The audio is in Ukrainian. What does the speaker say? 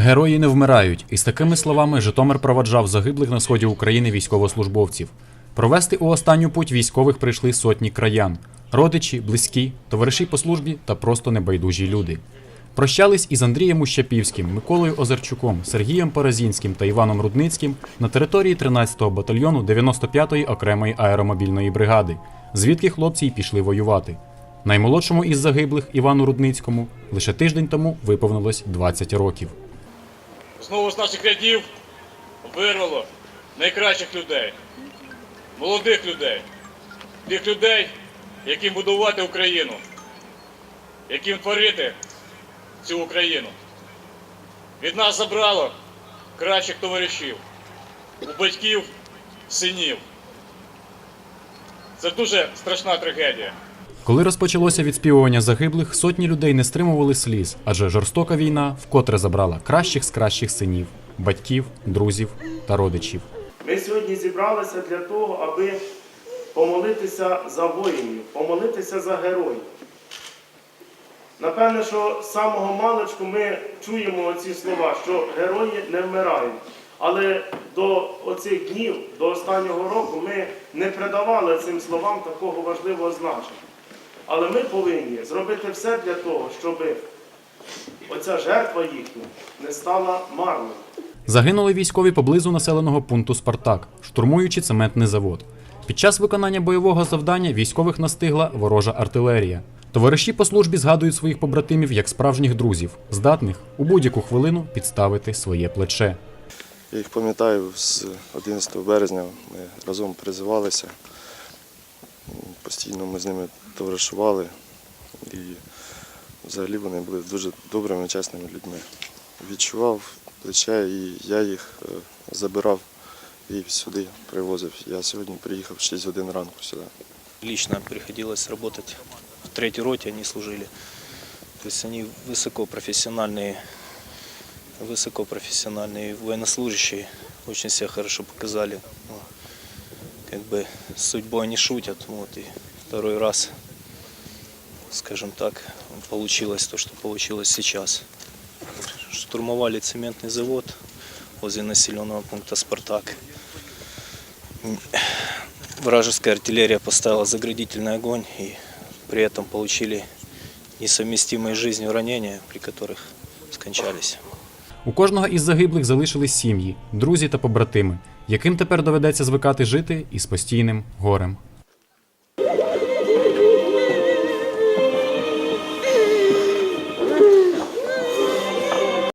Герої не вмирають. Із такими словами Житомир проваджав загиблих на сході України військовослужбовців. Провести у останню путь військових прийшли сотні краян, родичі, близькі, товариші по службі та просто небайдужі люди. Прощались із Андрієм Ущепівським, Миколою Озерчуком, Сергієм Паразінським та Іваном Рудницьким на території 13-го батальйону 95-ї окремої аеромобільної бригади, звідки хлопці й пішли воювати. Наймолодшому із загиблих Івану Рудницькому лише тиждень тому виповнилось 20 років. Знову з наших рядів вирвало найкращих людей, молодих людей, тих людей, яким будувати Україну, яким творити цю Україну. Від нас забрало кращих товаришів, у батьків, синів. Це дуже страшна трагедія. Коли розпочалося відспівування загиблих, сотні людей не стримували сліз, адже жорстока війна вкотре забрала кращих з кращих синів, батьків, друзів та родичів. Ми сьогодні зібралися для того, аби помолитися за воїнів, помолитися за героїв. Напевне, що з самого маличку ми чуємо ці слова, що герої не вмирають. Але до оцих днів, до останнього року, ми не придавали цим словам такого важливого значення. Але ми повинні зробити все для того, щоб оця жертва їхня не стала марною. Загинули військові поблизу населеного пункту Спартак, штурмуючи цементний завод. Під час виконання бойового завдання військових настигла ворожа артилерія. Товариші по службі згадують своїх побратимів як справжніх друзів, здатних у будь-яку хвилину підставити своє плече. Я їх пам'ятаю з 11 березня ми разом призивалися Постійно ми з ними товаришували і взагалі вони були дуже добрими, чесними людьми. Відчував плече і я їх е, забирав і сюди привозив. Я сьогодні приїхав в 6 годин ранку сюди. Лично приходилось работать в третьей роте, они служили. То есть они высокопрофессиональные, высокопрофессиональные военнослужащие, очень себя хорошо показали. Ну, Как бы с судьбой не шутят, вот и второй раз, скажем так, получилось то, что получилось сейчас. Штурмовали цементный завод возле населенного пункта «Спартак». Вражеская артиллерия поставила заградительный огонь и при этом получили несовместимые с жизнью ранения, при которых скончались. У кожного із загиблих залишились сім'ї, друзі та побратими, яким тепер доведеться звикати жити із постійним горем.